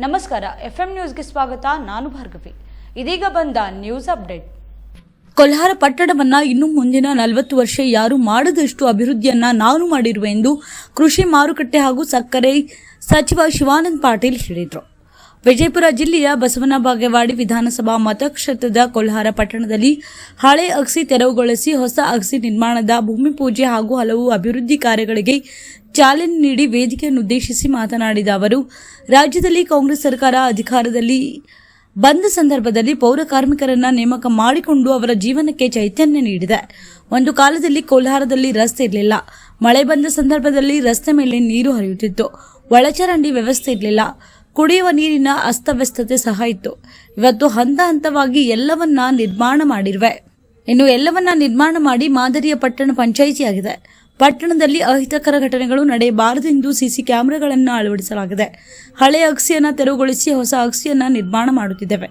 ನಮಸ್ಕಾರ, ಎಫ್ಎಂ ನ್ಯೂಸ್ಗೆ ಸ್ವಾಗತ, ನಾನು ಭಾರ್ಗವಿ. ಇದೀಗ ಬಂದ ನ್ಯೂಸ್ ಅಪ್ಡೇಟ್. ಕೊಲ್ಹಾರ ಪಟ್ಟಣವನ್ನ ಇನ್ನು ಮುಂದಿನ ನಲವತ್ತು ವರ್ಷ ಯಾರು ಮಾಡದಷ್ಟು ಅಭಿವೃದ್ಧಿಯನ್ನ ನಾನು ಮಾಡಿರುವೆ ಎಂದು ಕೃಷಿ ಮಾರುಕಟ್ಟೆ ಹಾಗೂ ಸಕ್ಕರೆ ಸಚಿವ ಶಿವಾನಂದ್ ಪಾಟೀಲ್ ಹೇಳಿದರು. ವಿಜಯಪುರ ಜಿಲ್ಲೆಯ ಬಸವನ ಬಾಗೇವಾಡಿ ವಿಧಾನಸಭಾ ಮತಕ್ಷೇತ್ರದ ಕೊಲ್ಹಾರ ಪಟ್ಟಣದಲ್ಲಿ ಹಳೆ ಅಗಸಿ ತೆರವುಗೊಳಿಸಿ ಹೊಸ ಅಗಸಿ ನಿರ್ಮಾಣದ ಭೂಮಿ ಪೂಜೆ ಹಾಗೂ ಹಲವು ಅಭಿವೃದ್ಧಿ ಕಾರ್ಯಗಳಿಗೆ ಚಾಲನೆ ನೀಡಿ ವೇದಿಕೆಯನ್ನು ಉದ್ದೇಶಿಸಿ ಮಾತನಾಡಿದ ಅವರು, ರಾಜ್ಯದಲ್ಲಿ ಕಾಂಗ್ರೆಸ್ ಸರ್ಕಾರ ಅಧಿಕಾರದಲ್ಲಿ ಬಂದ ಸಂದರ್ಭದಲ್ಲಿ ಪೌರ ಕಾರ್ಮಿಕರನ್ನ ನೇಮಕ ಮಾಡಿಕೊಂಡು ಅವರ ಜೀವನಕ್ಕೆ ಚೈತನ್ಯ ನೀಡಿದೆ. ಒಂದು ಕಾಲದಲ್ಲಿ ಕೋಲಾರದಲ್ಲಿ ರಸ್ತೆ ಇರಲಿಲ್ಲ. ಮಳೆ ಬಂದ ಸಂದರ್ಭದಲ್ಲಿ ರಸ್ತೆ ಮೇಲೆ ನೀರು ಹರಿಯುತ್ತಿತ್ತು. ಒಳಚರಂಡಿ ವ್ಯವಸ್ಥೆ ಇರಲಿಲ್ಲ. ಕುಡಿಯುವ ನೀರಿನ ಅಸ್ತವ್ಯಸ್ತತೆ ಸಹ ಇತ್ತು. ಇವತ್ತು ಹಂತ ಹಂತವಾಗಿ ಎಲ್ಲವನ್ನ ನಿರ್ಮಾಣ ಮಾಡಿರುವೆ. ಇನ್ನು ಎಲ್ಲವನ್ನ ನಿರ್ಮಾಣ ಮಾಡಿ ಮಾದರಿಯ ಪಟ್ಟಣ ಪಂಚಾಯಿತಿಯಾಗಿದೆ. ಪಟ್ಟಣದಲ್ಲಿ ಅಹಿತಕರ ಘಟನೆಗಳು ನಡೆಯಬಾರದೆಂದು ಸಿಸಿ ಕ್ಯಾಮೆರಾಗಳನ್ನು ಅಳವಡಿಸಲಾಗಿದೆ. ಹಳೆಯ ಅಕ್ಸಿಯನ್ನು ತೆರವುಗೊಳಿಸಿ ಹೊಸ ಅಕ್ಸಿಯನ್ನು ನಿರ್ಮಾಣ ಮಾಡುತ್ತಿದ್ದೇವೆ.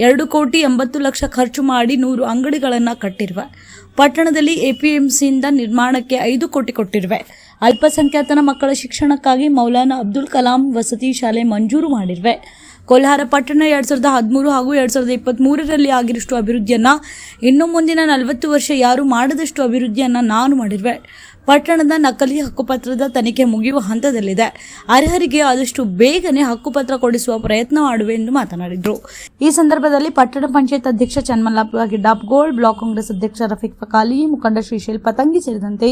ಎರಡು ಕೋಟಿ ಎಂಬತ್ತು ಲಕ್ಷ ಖರ್ಚು ಮಾಡಿ ನೂರು ಅಂಗಡಿಗಳನ್ನು ಕಟ್ಟಿರುವ. ಪಟ್ಟಣದಲ್ಲಿ ಎಪಿಎಂಸಿಯಿಂದ ನಿರ್ಮಾಣಕ್ಕೆ ಐದು ಕೋಟಿ ಕೊಟ್ಟಿರುವೆ. ಅಲ್ಪಸಂಖ್ಯಾತನ ಮಕ್ಕಳ ಶಿಕ್ಷಣಕ್ಕಾಗಿ ಮೌಲಾನಾ ಅಬ್ದುಲ್ ಕಲಾಂ ವಸತಿ ಶಾಲೆ ಮಂಜೂರು ಮಾಡಿರುವೆ. ಕೋಲಾರ ಪಟ್ಟಣ ಎರಡು ಸಾವಿರದ ಹದಿಮೂರು ಹಾಗೂ ಎರಡ್ ಸಾವಿರದ ಇಪ್ಪತ್ತ್ ಮೂರರಲ್ಲಿ ಆಗಿರಷ್ಟು ಅಭಿವೃದ್ಧಿಯನ್ನ ಇನ್ನು ಮುಂದಿನ ನಲವತ್ತು ವರ್ಷ ಯಾರು ಮಾಡದಷ್ಟು ಅಭಿವೃದ್ಧಿಯನ್ನ ನಾನು ಮಾಡಿರುವೆ. ಪಟ್ಟಣದ ನಕಲಿ ಹಕ್ಕುಪತ್ರದ ತನಿಖೆ ಮುಗಿಯುವ ಹಂತದಲ್ಲಿದೆ. ಅರ್ಹರಿಗೆ ಆದಷ್ಟು ಬೇಗನೆ ಹಕ್ಕುಪತ್ರ ಕೊಡಿಸುವ ಪ್ರಯತ್ನ ಮಾಡುವೆ ಎಂದು ಮಾತನಾಡಿದರು. ಈ ಸಂದರ್ಭದಲ್ಲಿ ಪಟ್ಟಣ ಪಂಚಾಯತ್ ಅಧ್ಯಕ್ಷ ಚನ್ಮಲ್ಲಪ್ಪ ಗಿಡ್ಡಾಪ್ಗೋಳ್ ಬ್ಲಾಕ್ ಕಾಂಗ್ರೆಸ್ ಅಧ್ಯಕ್ಷ ರಫೀಕ್ ಪಕಾಲಿ, ಮುಖಂಡ ಶ್ರೀಶೈಲ್ ಪತಂಗಿ ಸೇರಿದಂತೆ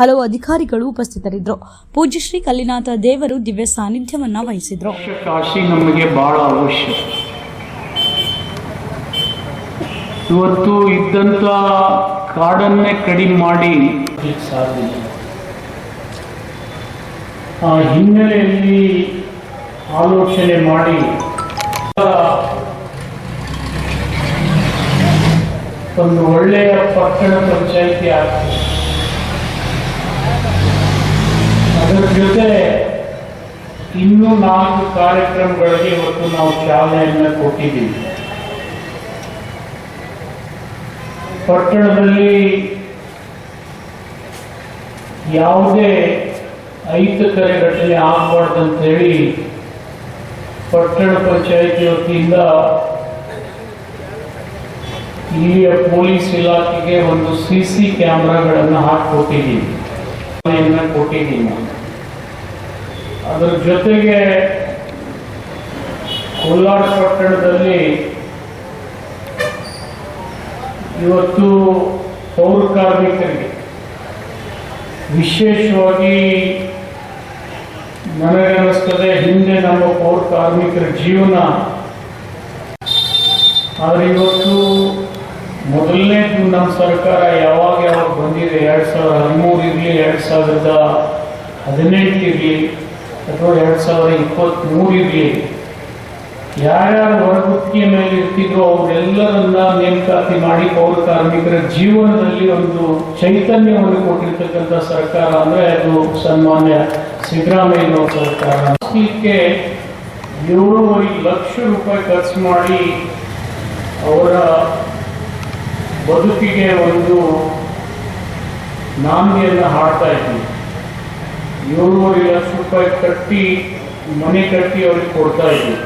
ಹಲವು ಅಧಿಕಾರಿಗಳು ಉಪಸ್ಥಿತರಿದ್ದರು. ಪೂಜ್ಯ ಶ್ರೀ ಕಲ್ಲಿನಾಥ ದೇವರು ದಿವ್ಯ ಸಾನ್ನಿಧ್ಯವನ್ನ ವಹಿಸಿದ್ರು. ಇವತ್ತು ಇದ್ದಂಥ ಕಾಡನ್ನೇ ಕಡಿಮೆ ಮಾಡಿ. ಸಾಧ್ಯ. ಆ ಹಿನ್ನೆಲೆಯಲ್ಲಿ ಆಲೋಚನೆ ಮಾಡಿ. ಒಂದು ಒಳ್ಳೆಯ ಪಟ್ಟಣ ಪಂಚಾಯಿತಿ ಆಗ್ತದೆ ಅದರ ಜೊತೆ ಇನ್ನೂ ನಾಲ್ಕು ಕಾರ್ಯಕ್ರಮಗಳಿಗೆ ಇವತ್ತು ನಾವು ಚಾಲನೆಯನ್ನು ಕೊಟ್ಟಿದ್ದೀವಿ. ಪಟ್ಟಣದಲ್ಲಿ ಯಾವುದೇ ಅಹಿತಕರ ಘಟನೆ ಆಗಬಾರ್ದಂತ ಹೇಳಿ ಪಟ್ಟಣ ಪಂಚಾಯಿತಿ ವತಿಯಿಂದ ಇಲ್ಲಿಯ ಪೊಲೀಸ್ ಇಲಾಖೆಗೆ ಒಂದು ಸಿ ಸಿ ಕ್ಯಾಮ್ರಾಗಳನ್ನು ಹಾಕಿಕೊಟ್ಟಿದ್ದೀವಿ ಕೊಟ್ಟಿದ್ದೀನಿ. ಅದರ ಜೊತೆಗೆ ಕೋಲಾರ ಪಟ್ಟಣದಲ್ಲಿ ಇವತ್ತು ಪೌರ ಕಾರ್ಮಿಕರಿಗೆ ವಿಶೇಷವಾಗಿ ನನಗನ್ನಿಸ್ತದೆ, ಹಿಂದೆ ನಮ್ಮ ಪೌರ ಕಾರ್ಮಿಕರ ಜೀವನ. ಆದರೆ ಇವತ್ತು ಮೊದಲನೇ ನಮ್ಮ ಸರ್ಕಾರ ಯಾವಾಗ ಯಾವಾಗ ಬಂದಿದೆ, ಎರಡು ಸಾವಿರದ ಹದಿಮೂರು ಇರಲಿ, ಎರಡು ಸಾವಿರದ ಹದಿನೆಂಟು ಇರಲಿ, ಅಥವಾ ಎರಡು ಸಾವಿರದ ಇಪ್ಪತ್ತ್ಮೂರು ಇರಲಿ ಯಾರ್ಯಾರು ಹೊರಗುತ್ತಿಗೆ ಮೇಲೆ ಇರ್ತಿದ್ರು ಅವರೆಲ್ಲರನ್ನ ನೇಮಕಾತಿ ಮಾಡಿ ಪೌರ ಕಾರ್ಮಿಕರ ಜೀವನದಲ್ಲಿ ಒಂದು ಚೈತನ್ಯವನ್ನು ಕೊಟ್ಟಿರ್ತಕ್ಕಂಥ ಸರ್ಕಾರ ಅಂದ್ರೆ ಅದು ಸನ್ಮಾನ್ಯ ಸಿದ್ದರಾಮಯ್ಯನವರ ಸರ್ಕಾರ. ಇದಕ್ಕೆ ಏಳುವರೆ ಲಕ್ಷ ರೂಪಾಯಿ ಖರ್ಚು ಮಾಡಿ ಅವರ ಬದುಕಿಗೆ ಒಂದು ನಾಂದಿಯನ್ನು ಹಾಡ್ತಾ ಇದ್ವಿ ಏಳುವರೆ ಲಕ್ಷ ರೂಪಾಯಿ ಕಟ್ಟಿ, ಮನೆ ಕಟ್ಟಿ ಅವ್ರಿಗೆ ಕೊಡ್ತಾ ಇದ್ವಿ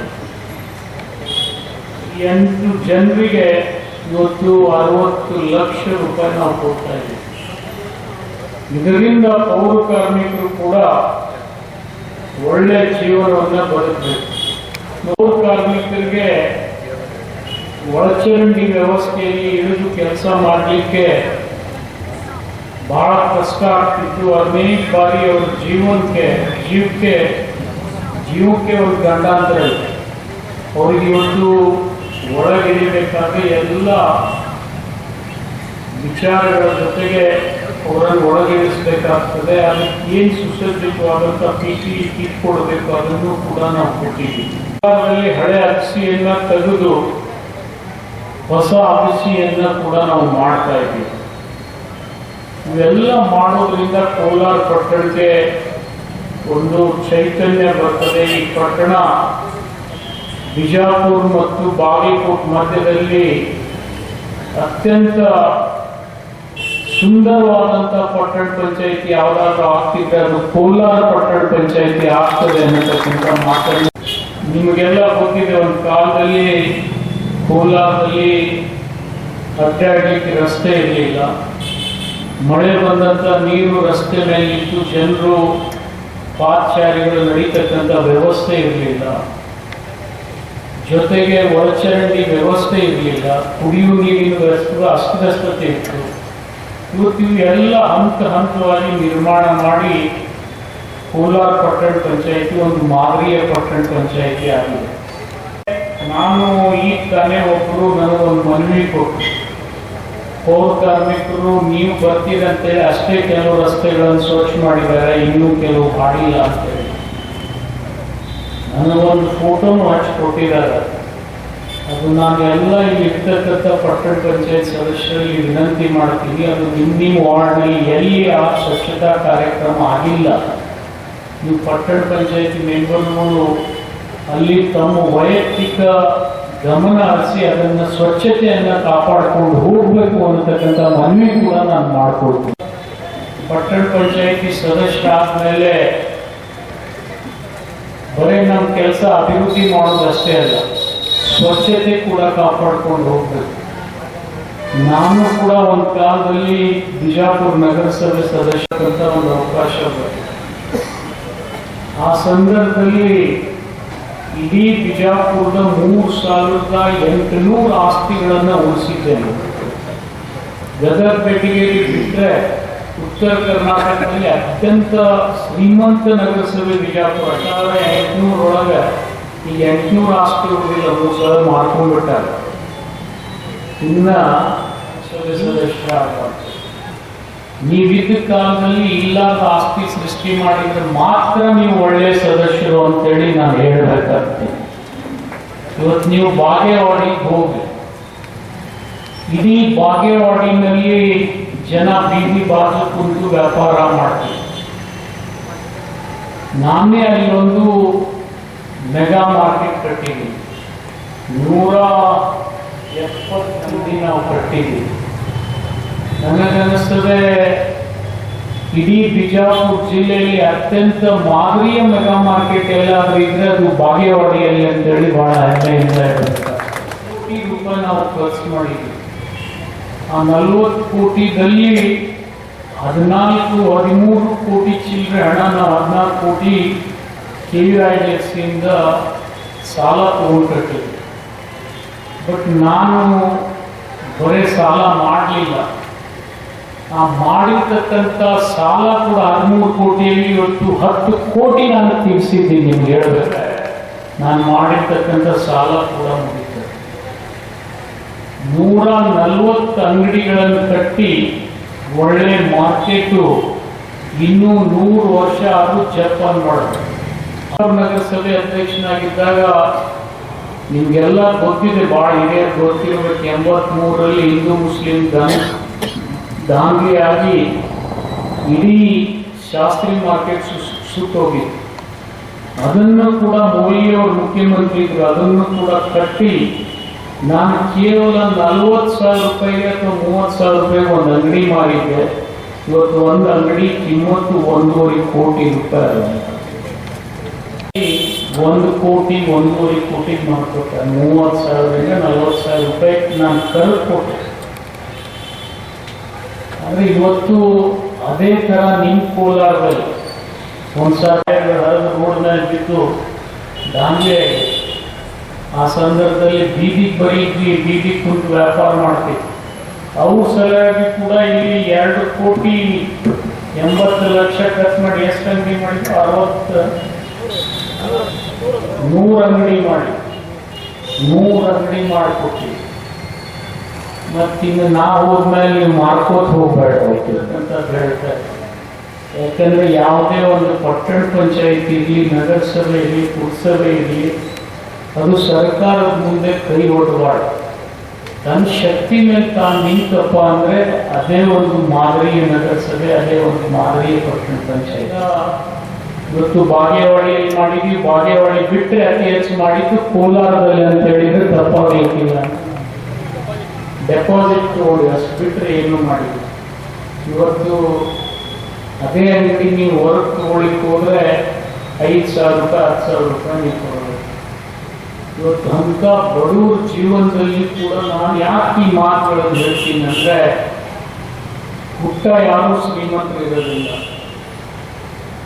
ಎಂಟು ಜನರಿಗೆ ಇವತ್ತು ಅರವತ್ತು ಲಕ್ಷ ರೂಪಾಯಿ ನಾವು ಕೊಡ್ತಾ ಇದ್ದೀವಿ. ಇದರಿಂದ ಪೌರ ಕಾರ್ಮಿಕರು ಕೂಡ ಒಳ್ಳೆ ಜೀವನವನ್ನ ಬದುಕಬೇಕು ಪೌರ ಕಾರ್ಮಿಕರಿಗೆ ಒಳಚರಂಡಿ ವ್ಯವಸ್ಥೆಯಲ್ಲಿ ಇಳಿದು ಕೆಲಸ ಮಾಡಲಿಕ್ಕೆ ಬಹಳ ಕಷ್ಟ ಆಗ್ತಿತ್ತು. ಅನೇಕ ಬಾರಿ ಅವ್ರ ಜೀವನಕ್ಕೆ ಜೀವಕ್ಕೆ ಜೀವಕ್ಕೆ ಒಂದು ಗಂಡಾಂತರ ಇದೆ ಅವ್ರಿಗೆ ಇವತ್ತು ಒಳಗಿಳಿಬೇಕಾದ್ರೆ ಎಲ್ಲ ವಿಚಾರಗಳ ಜೊತೆಗೆ ಅವರನ್ನು ಒಳಗಿಳಿಸ್ಬೇಕಾಗ್ತದೆ. ಅದಕ್ಕೆ ಏನು ಸುಸಜ್ಜಿತವಾದಂಥ ಪಿ ಪಿ ಕಿಟ್ ಕೊಡಬೇಕು ಅದನ್ನು ಕೂಡ ನಾವು ಕೊಟ್ಟಿದ್ದೀವಿ. ಹಳೆ ಅಗಸಿಯನ್ನ ತೆಗೆದು ಹೊಸ ಅಗಸಿಯನ್ನ ಕೂಡ ನಾವು ಮಾಡ್ತಾ ಇದ್ದೀವಿ. ಇವೆಲ್ಲ ಮಾಡೋದ್ರಿಂದ ಕೋಲಾರ ಪಟ್ಟಣಕ್ಕೆ ಒಂದು ಚೈತನ್ಯ ಬರ್ತದೆ. ಈ ಪಟ್ಟಣ ಬಿಜಾಪುರ ಮತ್ತು ಬಾಗಲಕೋಟ್ ಮಧ್ಯದಲ್ಲಿ ಅತ್ಯಂತ ಸುಂದರವಾದಂಥ ಪಟ್ಟಣ ಪಂಚಾಯಿತಿ ಯಾವ್ದಾದ್ರು ಆಗ್ತಿದ್ರೆ ಅದು ಕೋಲಾರ ಪಟ್ಟಣ ಪಂಚಾಯಿತಿ ಆಗ್ತದೆ ಅನ್ನತಕ್ಕಂಥ ಮಾತನ್ನು ನಿಮಗೆಲ್ಲ ಗೊತ್ತಿದೆ, ಒಂದು ಕಾಲದಲ್ಲಿ ಕೋಲಾರದಲ್ಲಿ ಅಡ್ಡಾಡಲಿಕ್ಕೆ ರಸ್ತೆ ಇರಲಿಲ್ಲ. ಮಳೆ ಬಂದಂಥ ನೀರು ರಸ್ತೆ ಮೇಲೆ ಇತ್ತು ಜನರು ಪಾದಚಾರಿಗಳು ನಡೀತಕ್ಕಂಥ ವ್ಯವಸ್ಥೆ ಇರಲಿಲ್ಲ. ಜೊತೆಗೆ ಒಳಚರಂಡಿ ವ್ಯವಸ್ಥೆ ಇರಲಿಲ್ಲ, ಕುಡಿಯುವ ನೀರಿನ ವ್ಯವಸ್ಥೆ ಅಸ್ತವ್ಯಸ್ತತೆ ಇತ್ತು. ಇವತ್ತು ಇವೆಲ್ಲ ಹಂತ ಹಂತವಾಗಿ ನಿರ್ಮಾಣ ಮಾಡಿ ಕೋಲಾರ ಪಟ್ಟಣ ಪಂಚಾಯಿತಿ ಒಂದು ಮಾದರಿಯ ಪಟ್ಟಣ ಪಂಚಾಯಿತಿ ಆಗಿದೆ. ನಾನು ಈಗ ತಾನೇ ಒಬ್ಬರು ನನಗೊಂದು ಮನವಿ ಕೊಟ್ಟರು. ಪೌರ ಕಾರ್ಮಿಕರು, ನೀವು ಬರ್ತೀರಂತೇಳಿ ಅಷ್ಟೇ ಕೆಲವು ರಸ್ತೆಗಳನ್ನು ಸ್ವಚ್ಛ ಮಾಡಿದ್ದಾರೆ, ಇನ್ನೂ ಕೆಲವು ಮಾಡಿಲ್ಲ ಅಂತೇಳಿ. ನನಗೊಂದು ಫೋಟೋನು ಹಚ್ಚಿ ಕೊಟ್ಟಿದ್ದಾರೆ ಅದು ನಾನು ಎಲ್ಲ ಇಲ್ಲಿ ಇರ್ತಕ್ಕಂಥ ಪಟ್ಟಣ ಪಂಚಾಯತ್ ಸದಸ್ಯರಲ್ಲಿ ವಿನಂತಿ ಮಾಡ್ತೀನಿ, ಅದು ನಿಮ್ಮ ನಿಮ್ಮ ವಾರ್ಡ್ನಲ್ಲಿ ಎಲ್ಲಿ ಆ ಸ್ವಚ್ಛತಾ ಕಾರ್ಯಕ್ರಮ ಆಗಿಲ್ಲ. ನೀವು ಪಟ್ಟಣ ಪಂಚಾಯತಿ ಮೆಂಬರ್ಗಳು ಅಲ್ಲಿ ತಮ್ಮ ವೈಯಕ್ತಿಕ ಗಮನ ಹರಿಸಿ ಅದನ್ನು ಸ್ವಚ್ಛತೆಯನ್ನು ಕಾಪಾಡಿಕೊಂಡು ಹೋಗಬೇಕು ಅನ್ನತಕ್ಕಂಥ ಮನವಿ ಕೂಡ ನಾನು ಮಾಡಿಕೊಡ್ತೀನಿ. ಪಟ್ಟಣ ಪಂಚಾಯತಿ ಸದಸ್ಯ ಆದಮೇಲೆ ಬರೀ ನಮ್ಮ ಕೆಲಸ ಅಭಿವೃದ್ಧಿ ಮಾಡೋದಷ್ಟೇ ಅಲ್ಲ, ಸ್ವಚ್ಛತೆ ಕೂಡ ಕಾಪಾಡ್ಕೊಂಡು ಹೋಗ್ಬೇಕು. ನಾನು ಕೂಡ ಒಂದು ಕಾಲದಲ್ಲಿ ಬಿಜಾಪುರ ನಗರಸಭೆ ಸದಸ್ಯರಂತ ಒಂದು ಅವಕಾಶ ಬಂತು ಆ ಸಂದರ್ಭದಲ್ಲಿ ಇಡೀ ಬಿಜಾಪುರದ ಮೂರು ಸಾವಿರದ ಎಂಟುನೂರು ಆಸ್ತಿಗಳನ್ನು ಉಳಿಸಿದ್ದೇನೆ. ಗದಗ ಪೆಟ್ಟಿಗೆಯಲ್ಲಿ ಬಿಟ್ಟರೆ ಉತ್ತರ ಕರ್ನಾಟಕದಲ್ಲಿ ಅತ್ಯಂತ ಶ್ರೀಮಂತ ನಗರಸಭೆ ಬಿಜಾಪುರ ಸಾವಿರದ ಎಂಟುನೂರೊಳಗೆ ಈ ಎಂಟುನೂರು ಆಸ್ತಿ ಉಳಿದಿಲ್ಲ ಮೂರು ಸಾವಿರ ಮಾಡ್ಕೊಂಡ್ಬಿಟ್ಟಾರೆ ಇನ್ನ ಸಭೆ ಸದಸ್ಯ ಆಗ್ಬಾರ್ದು. ನೀವಿದ್ದ ಕಾಲದಲ್ಲಿ ಇಲ್ಲದ ಆಸ್ತಿ ಸೃಷ್ಟಿ ಮಾಡಿದ್ರೆ ಮಾತ್ರ ನೀವು ಒಳ್ಳೆಯ ಸದಸ್ಯರು ಅಂತೇಳಿ ನಾನು ಹೇಳಬೇಕಾಗ್ತೀನಿ ಇವತ್ತು ನೀವು ಬಾಗೇವಾಡಿಗೆ ಹೋಗಿ, ಇಡೀ ಬಾಗೇವಾಡಿನಲ್ಲಿ ಜನ ಬೀದಿ ಬಾಜು ಕುಂತು ವ್ಯಾಪಾರ ಮಾಡ್ತೀವಿ ನಾನೇ ಅಲ್ಲಿ ಒಂದು ಮೆಗಾ ಮಾರ್ಕೆಟ್ ಕಟ್ಟಿದ್ದೀವಿ ನೂರ ಎಪ್ಪತ್ತು ನಾವು ಕಟ್ಟಿದ್ದೀವಿ. ನನಗನ್ನಿಸ್ತದೆ ಇಡೀ ಬಿಜಾಪುರ ಜಿಲ್ಲೆಯಲ್ಲಿ ಅತ್ಯಂತ ಮಾದರಿಯ ಮೆಗಾ ಮಾರ್ಕೆಟ್ ಎಲ್ಲಾದ್ರೂ ಇದ್ರೆ ಅದು ಬಾಗೇವಾಡಿಯಲ್ಲಿ ಅಂತೇಳಿ ಬಹಳ ಹೆಮ್ಮೆಯಿಂದ ಕೋಟಿ ರೂಪಾಯಿ ನಾವು ಖರ್ಚು ಮಾಡಿದ್ವಿ ಆ ನಲ್ವತ್ತು ಕೋಟಿದಲ್ಲಿ ಹದಿನಾಲ್ಕು, ಹದಿಮೂರು ಕೋಟಿ ಚಿಲ್ಲರೆ ಹಣನ ಹದಿನಾಲ್ಕು ಕೋಟಿ ಕೆ ವಿ ಐ ಡಿ ಸಾಲ ತಗೊಂಡು ಬಟ್ ನಾನು ಬರೇ ಸಾಲ ಮಾಡಲಿಲ್ಲ. ಆ ಮಾಡಿರ್ತಕ್ಕಂಥ ಸಾಲ ಕೂಡ ಹದಿಮೂರು ಕೋಟಿಯಲ್ಲಿ ಇವತ್ತು ಹತ್ತು ಕೋಟಿ ನಾನು ತೀರಿಸಿದ್ದೀನಿ ನಿಮ್ಗೆ ಹೇಳಬೇಕಾದ್ರೆ. ನಾನು ಮಾಡಿರ್ತಕ್ಕಂಥ ಸಾಲ ಕೂಡ ಮುಗಿತು. ನೂರ ನಲ್ವತ್ತು ಅಂಗಡಿಗಳನ್ನು ಕಟ್ಟಿ ಒಳ್ಳೆ ಮಾರ್ಕೆಟು ಇನ್ನೂ ನೂರು ವರ್ಷ ಆದರೂ ಜಪಾನ್ ಮಾಡಬೇಕು ನಗರಸಭೆ ಅಧ್ಯಕ್ಷನಾಗಿದ್ದಾಗ ನಿಮ್ಗೆಲ್ಲ ಗೊತ್ತಿದೆ, ಭಾಳ ಹಿರಿಯ ಗೊತ್ತಿರಬೇಕು. ಎಂಬತ್ಮೂರರಲ್ಲಿ ಹಿಂದೂ ಮುಸ್ಲಿಂ ದಾನ್ ದಾಂಧಲೆಯಾಗಿ ಇಡೀ ಶಾಸ್ತ್ರಿ ಮಾರ್ಕೆಟ್ ಸುತ್ತೋಗಿತ್ತು. ಅದನ್ನು ಕೂಡ ಮೋದಿಯವರು ಮುಖ್ಯಮಂತ್ರಿ ಇದ್ರು ಅದನ್ನು ಕೂಡ ಕಟ್ಟಿ ನಾನು ಕೇವಲ ನಲ್ವತ್ತು ಸಾವಿರ ರೂಪಾಯಿಗೆ ಅಥವಾ ಮೂವತ್ತು ಸಾವಿರ ರೂಪಾಯಿಗೆ ಒಂದು ಅಂಗಡಿ ಮಾಡಿದ್ದೆ. ಇವತ್ತು ಒಂದು ಅಂಗಡಿ ಕಿಮ್ಮತ್ತು ಒಂದೂವರೆ ಕೋಟಿ ರೂಪಾಯಿ. ಒಂದು ಕೋಟಿ ಒಂದೂವರೆ ಕೋಟಿ ಮಾಡ್ಕೊಟ್ಟೆ. ಮೂವತ್ತು ಸಾವಿರದಿಂದ ನಲ್ವತ್ತು ಸಾವಿರ ರೂಪಾಯಿ ನಾನು ಕರೆದು ಕೊಟ್ಟೆ ಅಂದ್ರೆ ಇವತ್ತು ಅದೇ ತರ ನಿಮ್ಮ ಕೋಲಾರದಲ್ಲಿ ಒಂದ್ಸಾರಿ ರೋಡ್ನಲ್ಲಿ ಬಿದ್ದು ದಾಂಧಲೆ ಆಗಿದೆ. ಆ ಸಂದರ್ಭದಲ್ಲಿ ಬೀದಿಗೆ ಬರೀದ್ವಿ ಬೀದಿಗೆ ಕುಂತು ವ್ಯಾಪಾರ ಮಾಡ್ತೀವಿ. ಅವ್ರ ಸಲುವಾಗಿ ಕೂಡ ಇಲ್ಲಿ ಎರಡು ಕೋಟಿ ಎಂಬತ್ತು ಲಕ್ಷ ಖರ್ಚು ಮಾಡಿ ಎಷ್ಟು ಅಂಗಡಿ ಮಾಡಿದ್ರು ಅರವತ್ತು. ನೂರು ಅಂಗಡಿ ಮಾಡಿ. ನೂರು ಅಂಗಡಿ ಮಾಡಿಕೊಟ್ಟಿವಿ ಮತ್ತಿನ್ನು ನಾ ಹೋದ್ಮೇಲೆ ನೀವು ಮಾರ್ಕೋತ ಹೋಗ್ಬೇಡ ಅಂತ ಹೇಳ್ತಾರೆ. ಯಾಕಂದ್ರೆ ಯಾವುದೇ ಒಂದು ಪಟ್ಟಣ ಪಂಚಾಯತ್ ಇರಲಿ, ನಗರಸಭೆ ಇರಲಿ, ಪುರಸಭೆ ಇರಲಿ ಅದು ಸರ್ಕಾರದ ಮುಂದೆ ಕೈ ಹೊಡಬಾರ್ದು ತನ್ನ ಶಕ್ತಿ ಮೇಲೆ ತಾನು ನಿಂತಪ್ಪ ಅಂದ್ರೆ ಅದೇ ಒಂದು ಮಾದರಿಯ ನಗರಸಭೆ ಅದೇ ಒಂದು ಮಾದರಿಯ ಪಟ್ಟಣ ಪಂಚಾಯತ್ ಇವತ್ತು ಬಾಗೇವಾಡಿಯಲ್ಲಿ ಮಾಡಿದ್ವಿ? ಬಾಗೇವಾಡಿ ಬಿಟ್ಟರೆ ಅತಿ ಹೆಚ್ಚು ಮಾಡಿದ್ದು ಕೋಲಾರದಲ್ಲಿ ಅಂತ ಹೇಳಿದ್ರೆ ತಪ್ಪಾಗಲಿಕ್ಕಿಲ್ಲ ಡೆಪಾಸಿಟ್ ತಗೊಂಡು ಅಷ್ಟು ಬಿಟ್ಟರೆ ಏನು ಮಾಡಿದ್ವಿ ಇವತ್ತು ಅದೇ ಅಂಗಡಿ ನೀವು ಹೊರಗೆ ತಗೊಳ್ಳಿಕ್ಕೆ ಹೋದ್ರೆ ಐದು ಸಾವಿರ ರೂಪಾಯಿ, ಹತ್ತು ಸಾವಿರ ರೂಪಾಯಿ ನೀವು ಇವತ್ತು ಅಂತ ಬಡವರ ಜೀವನದಲ್ಲಿ ಕೂಡ ನಾನು ಯಾಕೆ ಈ ಮಾತುಗಳನ್ನು ಹೇಳ್ತೀನಿ ಅಂದ್ರೆ, ಹುಟ್ಟ ಯಾರೂ ಶ್ರೀಮಂತರು ಇರೋದಿಲ್ಲ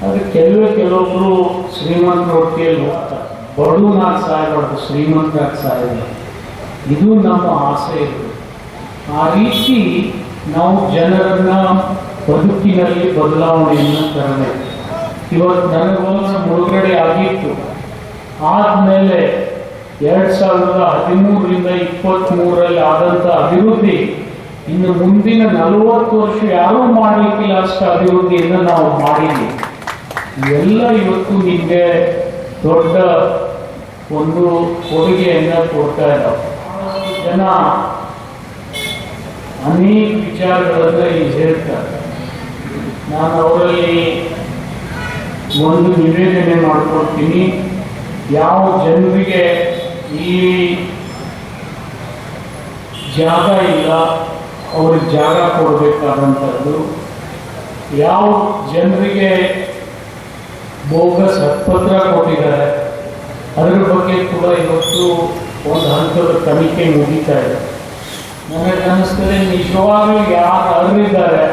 ಅದು ಕೆಲವೇ ಕೆಲವೊಬ್ರು ಶ್ರೀಮಂತರ ಹೊಟ್ಟೆಯಲ್ಲಿ ಹೋಗ್ತಾರೆ ಬಡವನಾಗಿ ಸಾಯಬಾರ್ದು ಶ್ರೀಮಂತರಾಗಿ ಸಾಯಿಲ್ಲ ಇದು ನಮ್ಮ ಆಸೆ ಇದೆ. ಆ ರೀತಿ ನಾವು ಜನರನ್ನ ಬದುಕಿನಲ್ಲಿ ಬದಲಾವಣೆಯನ್ನು ತರಬೇಕು. ಇವತ್ತು ನನಗೊಂದು ಮುಳುಗಡೆ ಆಗಿತ್ತು. ಆದಮೇಲೆ ಎರಡು ಸಾವಿರದ ಹದಿಮೂರರಿಂದ ಇಪ್ಪತ್ತ್ಮೂರರಲ್ಲಿ ಆದಂತ ಅಭಿವೃದ್ಧಿ, ಇನ್ನು ಮುಂದಿನ ನಲವತ್ತು ವರ್ಷ ಯಾರೂ ಮಾಡಲಿಕ್ಕಿಲ್ಲ ಅಷ್ಟು ಅಭಿವೃದ್ಧಿಯನ್ನು ನಾವು ಮಾಡಿದ್ವಿ. ಎಲ್ಲ ಇವತ್ತು ನಿಮಗೆ ದೊಡ್ಡ ಒಂದು ಕೊಡುಗೆಯನ್ನು ಕೊಡ್ತಾ ಇದ್ದಾವೆ. ಜನ ಅನೇಕ ವಿಚಾರಗಳನ್ನು ಇಲ್ಲಿ ಹೇಳ್ತಾರೆ. ನಾನು ಅವರಲ್ಲಿ ಒಂದು ನಿವೇದನೆ ಮಾಡ್ಕೊಡ್ತೀನಿ. ಯಾವ ಜನರಿಗೆ ಈ ಜಾಗ ಇಲ್ಲ, ಅವ್ರಿಗೆ ಜಾಗ ಕೊಡಬೇಕಾದಂಥದ್ದು. ಯಾವ ಜನರಿಗೆ ಬೋಗಸ್ ಹಕ್ಕುಪತ್ರ ಕೊಟ್ಟಿದ್ದಾರೆ, ಅದರ ಬಗ್ಗೆ ಕೂಡ ಇವತ್ತು ಒಂದು ಹಂತದ ತನಿಖೆ ಮುಗೀತಾ ಇದೆ. ನನಗೆ ಅನ್ನಿಸ್ತದೆ ನಿಜವಾಗ್ಲೂ ಯಾರು ಅರಿವಿದ್ದಾರೆ,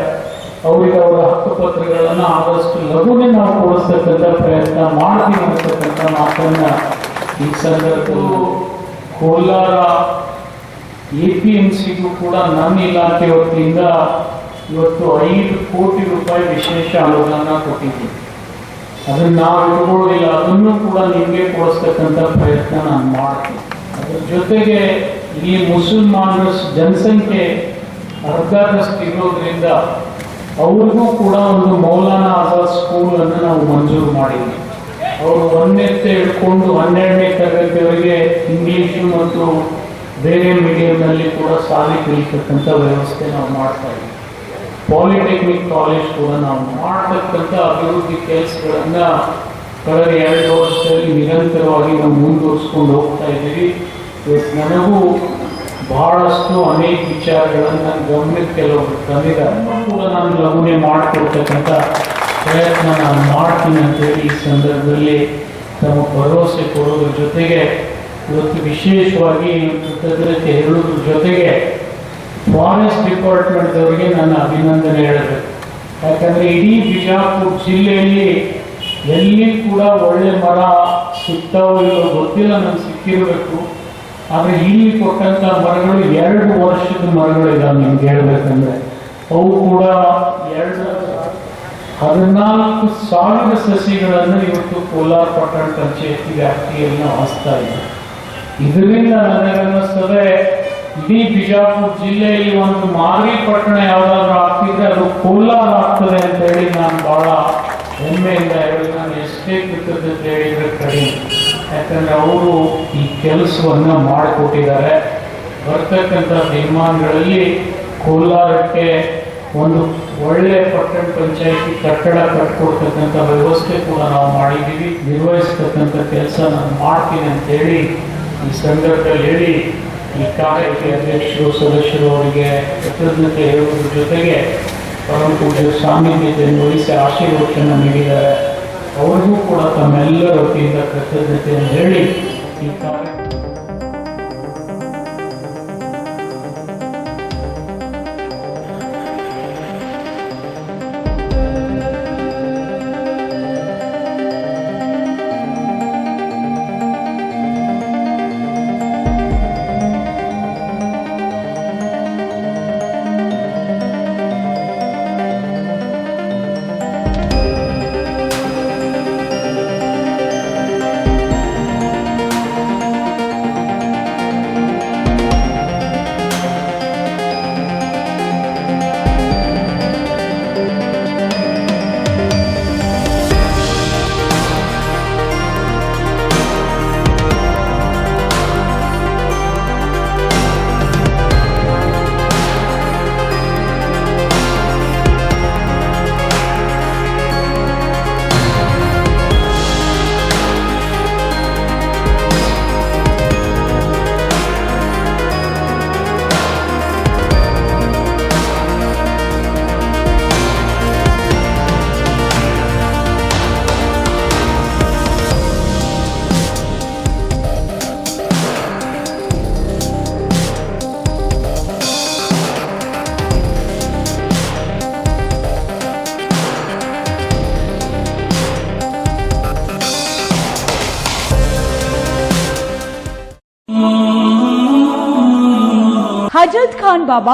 ಅವರಿಗೆ ಅವರ ಹಕ್ಕುಪತ್ರಗಳನ್ನು ಆದಷ್ಟು ಲಘುವಿನ ನಾವು ಕೊಡಿಸ್ತಕ್ಕಂಥ ಪ್ರಯತ್ನ ಮಾಡ್ತೀವಿ ಅಂತಕ್ಕಂಥ ಮಾತನ್ನ ಈ ಸಂದರ್ಭದಲ್ಲಿ ಕೋಲಾರ ಎ ಪಿ ಎಂ ಸಿಗೂ ಕೂಡ ನಮ್ಮ ಇಲಾಖೆ ವತಿಯಿಂದ ಇವತ್ತು ಐದು ಕೋಟಿ ರೂಪಾಯಿ ವಿಶೇಷ ಅನುದಾನ ಕೊಟ್ಟಿದ್ದೀನಿ. ಅದನ್ನು ನಾವು ಇಟ್ಕೊಳ್ಳೋದಿಲ್ಲ, ಅದನ್ನು ಕೂಡ ನಿಮಗೆ ಕೊಡಿಸ್ತಕ್ಕಂಥ ಪ್ರಯತ್ನ ನಾನು ಮಾಡ್ತೀನಿ. ಅದ್ರ ಜೊತೆಗೆ ಈ ಮುಸಲ್ಮಾನರ ಜನಸಂಖ್ಯೆ ಅರ್ಧದಷ್ಟು ಇರೋದ್ರಿಂದ ಅವ್ರಿಗೂ ಕೂಡ ಒಂದು ಮೌಲಾನಾ ಆಜಾದ್ ಸ್ಕೂಲನ್ನು ನಾವು ಮಂಜೂರು ಮಾಡಿದ್ವಿ. ಅವರು ಒಂದನೇತ್ತೆ ಹಿಡ್ಕೊಂಡು ಹನ್ನೆರಡನೇ ತರಗತಿಯವರೆಗೆ ಇಂಗ್ಲೀಷು ಮತ್ತು ಬೇರೆ ಮೀಡಿಯಂನಲ್ಲಿ ಕೂಡ ಶಾಲೆ ಕಲಿತಕ್ಕಂಥ ವ್ಯವಸ್ಥೆ ನಾವು ಮಾಡ್ತಾ ಇದ್ದೀವಿ. ಪಾಲಿಟೆಕ್ನಿಕ್ ಕಾಲೇಜ್ ಕೂಡ ನಾವು ಮಾಡ್ತಕ್ಕಂಥ ಅಭಿವೃದ್ಧಿ ಕೆಲಸಗಳನ್ನು ಕಳೆದ ಎರಡು ವರ್ಷದಲ್ಲಿ ನಿರಂತರವಾಗಿ ನಾವು ಮುಂದುವರಿಸ್ಕೊಂಡು ಹೋಗ್ತಾ ಇದ್ದೀವಿ. ನನಗೂ ಬಹಳಷ್ಟು ಅನೇಕ ವಿಚಾರಗಳನ್ನು ಗಮನಕ್ಕೆ ಕೆಲವರು ತಂದಿದ್ದಾರೆ ಕೂಡ ನಾನು ಲಘುನೆ ಮಾಡಿಕೊಡ್ತಕ್ಕಂಥ ಪ್ರಯತ್ನ ನಾನು ಮಾಡ್ತೀನಿ ಅಂತೇಳಿ ಈ ಸಂದರ್ಭದಲ್ಲಿ ತಮ್ಮ ಭರವಸೆ ಕೊಡೋದ್ರ ಜೊತೆಗೆ ಇವತ್ತು ವಿಶೇಷವಾಗಿ ಕೃತಜ್ಞತೆ ಹೇಳೋದ್ರ ಜೊತೆಗೆ ಫಾರೆಸ್ಟ್ ಡಿಪಾರ್ಟ್ಮೆಂಟ್ದವರಿಗೆ ನನ್ನ ಅಭಿನಂದನೆ ಹೇಳಬೇಕು ಯಾಕಂದರೆ ಇಡೀ ಬಿಜಾಪುರ ಜಿಲ್ಲೆಯಲ್ಲಿ ಎಲ್ಲಿ ಕೂಡ ಒಳ್ಳೆ ಮರ ಸಿಗ್ತಾವೋ ಇಲ್ಲೋ ಗೊತ್ತಿಲ್ಲ ನನಗೆ ಸಿಕ್ಕಿರಬೇಕು. ಆದರೆ ಇಲ್ಲಿ ಕೊಟ್ಟಂಥ ಮರಗಳು ಎರಡು ವರ್ಷದ ಮರಗಳಿದ್ದಾವೆ ನಿಮ್ಗೆ ಹೇಳ್ಬೇಕಂದ್ರೆ. ಅವು ಕೂಡ ಎರಡು ಹದಿನಾಲ್ಕು ಸಾವಿರ ಸಸಿಗಳನ್ನು ಇವತ್ತು ಕೋಲಾರ ಪಟ್ಟಣ ಪಂಚಾಯತಿ ವ್ಯಾಪ್ತಿಯನ್ನು ಆಸ್ತಾ ಇದೆ. ಇದರಿಂದ ನನಗನ್ನಿಸ್ತದೆ, ಇಡೀ ಬಿಜಾಪುರ ಜಿಲ್ಲೆಯಲ್ಲಿ ಒಂದು ಮಾದರಿ ಪಟ್ಟಣ ಯಾವ್ದಾದ್ರು ಆಗ್ತಿದ್ರೆ ಅದು ಕೋಲಾರ ಆಗ್ತದೆ ಅಂತ ಹೇಳಿ ನಾನು ಬಹಳ ಹೆಮ್ಮೆಯಿಂದ ಹೇಳಿ ನಾನು ಎಷ್ಟೇ ಕೃತಜ್ಞತೆ ಹೇಳಿದ್ರೆ ಕಡಿಮೆ. ಯಾಕಂದ್ರೆ ಅವರು ಈ ಕೆಲಸವನ್ನು ಮಾಡಿಕೊಟ್ಟಿದ್ದಾರೆ. ಬರ್ತಕ್ಕಂಥ ತೀರ್ಮಾನಗಳಲ್ಲಿ ಕೋಲಾರಕ್ಕೆ ಒಂದು ಒಳ್ಳೆ ಪಟ್ಟಣ ಪಂಚಾಯತಿ ಕಟ್ಟಡ ಕಟ್ಕೊಡ್ತಕ್ಕಂಥ ವ್ಯವಸ್ಥೆ ಕೂಡ ನಾವು ಮಾಡಿದ್ದೀವಿ, ನಿರ್ವಹಿಸ್ತಕ್ಕಂಥ ಕೆಲಸ ನಾನು ಮಾಡ್ತೀನಿ ಅಂತ ಹೇಳಿ ಈ ಸಂದರ್ಭದಲ್ಲಿ ಹೇಳಿ ಈ ಕಾರ್ಯಕ್ಕೆ ಅಧ್ಯಕ್ಷರು, ಸದಸ್ಯರು ಅವರಿಗೆ ಕೃತಜ್ಞತೆ ಹೇಳುವುದ್ರ ಜೊತೆಗೆ ಪರಮ ಪೂಜ್ಯ ಸಾನ್ನಿಧ್ಯತೆಯನ್ನು ವಹಿಸಿ ಆಶೀರ್ವಚನ ನೀಡಿದ್ದಾರೆ. ಅವ್ರಿಗೂ ಕೂಡ ತಮ್ಮೆಲ್ಲರ ವತಿಯಿಂದ ಕೃತಜ್ಞತೆಯನ್ನು ಹೇಳಿ ಈ ಕಾರ್ಯ ಹಜರತ್ ಖಾನ್ ಬಾಬಾ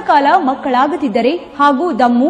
ಕಾಲ ಮಕ್ಕಳಾಗದಿದ್ದರೆ ಹಾಗೂ ದಮ್ಮು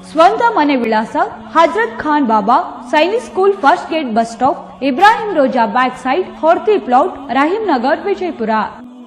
સ્વંતમ અને વિલાસા Hazrat Khan Baba, Sainik school first gate bus stop, Ibrahim Roja back side Horti plot, Rahimnagar, Vijayapura.